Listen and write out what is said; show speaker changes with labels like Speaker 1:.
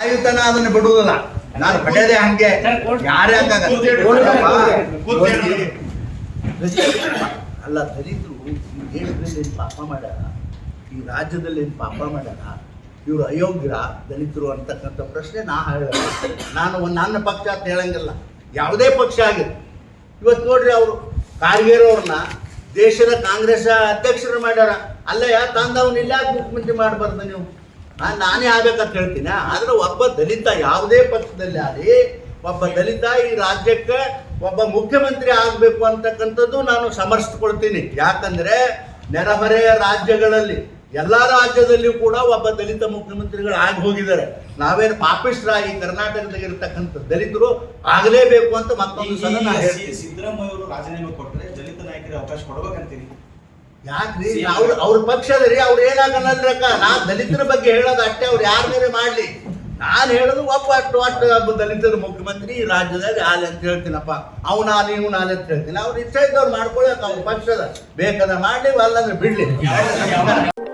Speaker 1: ಆಯುಧನ ಅದನ್ನ ಬಿಡುವುದಿಲ್ಲ. ನಾನು ಪಡೆಯದೆ ಹಂಗೆ. ಯಾರೇ ಅಲ್ಲ ದಲಿತರು ಏನ್ ದೇಶದಲ್ಲಿ ಏನು ಪಾಪ ಮಾಡ್ಯಾರ? ಈ ರಾಜ್ಯದಲ್ಲಿ ಏನು ಪಾಪ ಮಾಡ್ಯಾರ? ಇವರು ಅಯೋಗ್ಯರ ದಲಿತರು ಅಂತಕ್ಕಂಥ ಪ್ರಶ್ನೆ ನಾ ಹೇಳ ನಾನು ಒಂದು ನನ್ನ ಪಕ್ಷ ಅಂತ ಹೇಳಂಗಿಲ್ಲ. ಯಾವುದೇ ಪಕ್ಷ ಆಗಿದೆ ಇವತ್ತು ನೋಡ್ರಿ ಅವರು ಕಾರ್ಗೇರವ್ರನ್ನ ದೇಶದ ಕಾಂಗ್ರೆಸ್ ಅಧ್ಯಕ್ಷರು ಮಾಡ್ಯಾರ. ಯಾ ತಂದವನ್ನ ಇಲ್ಲ ಮುಖ್ಯಮಂತ್ರಿ ಮಾಡಬಾರ್ದು ನೀವು. ನಾನೇ ಆಗ್ಬೇಕಂತ ಹೇಳ್ತೀನಿ? ಆದ್ರೆ ಒಬ್ಬ ದಲಿತ ಯಾವುದೇ ಪಕ್ಷದಲ್ಲಿ ಆಗಲಿ ಒಬ್ಬ ದಲಿತ ಈ ರಾಜ್ಯಕ್ಕೆ ಒಬ್ಬ ಮುಖ್ಯಮಂತ್ರಿ ಆಗಬೇಕು ಅಂತಕ್ಕಂಥದ್ದು ನಾನು ಸಮರ್ಥಿಸ್ಕೊಳ್ತೀನಿ. ಯಾಕಂದ್ರೆ ನೆರೆಹೊರೆಯ ರಾಜ್ಯಗಳಲ್ಲಿ ಎಲ್ಲ ರಾಜ್ಯದಲ್ಲಿಯೂ ಕೂಡ ಒಬ್ಬ ದಲಿತ ಮುಖ್ಯಮಂತ್ರಿಗಳು ಆಗಿ ಹೋಗಿದ್ದಾರೆ. ನಾವೇನು ಪಾಪಿಸ್ಟ್ರ ಈ ಕರ್ನಾಟಕದಲ್ಲಿ ಇರತಕ್ಕಂಥ ದಲಿತರು ಆಗಲೇಬೇಕು ಅಂತ ಮತ್ತೊಂದು ಸಲ ನಾನು ಹೇಳ್ತೀನಿ.
Speaker 2: ಸಿದ್ದರಾಮಯ್ಯ ಅವರು ರಾಜೀನಾಮೆ ಕೊಟ್ಟರೆ ದಲಿತ ನಾಯಕರಿಗೆ ಅವಕಾಶ ಕೊಡ್ಬೇಕಂತೀರಿ?
Speaker 1: ಯಾಕ್ರಿ? ಅವ್ರ ಅವ್ರ ಪಕ್ಷದ ರೀ ಅವ್ರು ಏನಾಗಲ್ಲಕ್ಕ ನಾ ದಲಿತರ ಬಗ್ಗೆ ಹೇಳೋದು ಅಷ್ಟೇ ಅವ್ರು ಯಾರ ಮೇಲೆ ಮಾಡ್ಲಿ? ನಾನು ಹೇಳೋದು ಒಬ್ಬ ಅಷ್ಟು ಅಷ್ಟು ಒಬ್ಬ ದಲಿತರ ಮುಖ್ಯಮಂತ್ರಿ ಈ ರಾಜ್ಯದಾಗ ಆಲೆ ಅಂತ ಹೇಳ್ತೀನಪ್ಪ. ಇವ್ನ ಇವನಾಲಿ ಅಂತ ಹೇಳ್ತೀನಿ. ಅವ್ರು ಇಷ್ಟ ಇದ್ದವ್ರು ಮಾಡ್ಕೊಳಕ್ ಅವ್ರ ಪಕ್ಷದ. ಬೇಕಾದ ಮಾಡ್ಲಿ ಅಲ್ಲಂದ್ರೆ ಬಿಡ್ಲಿ.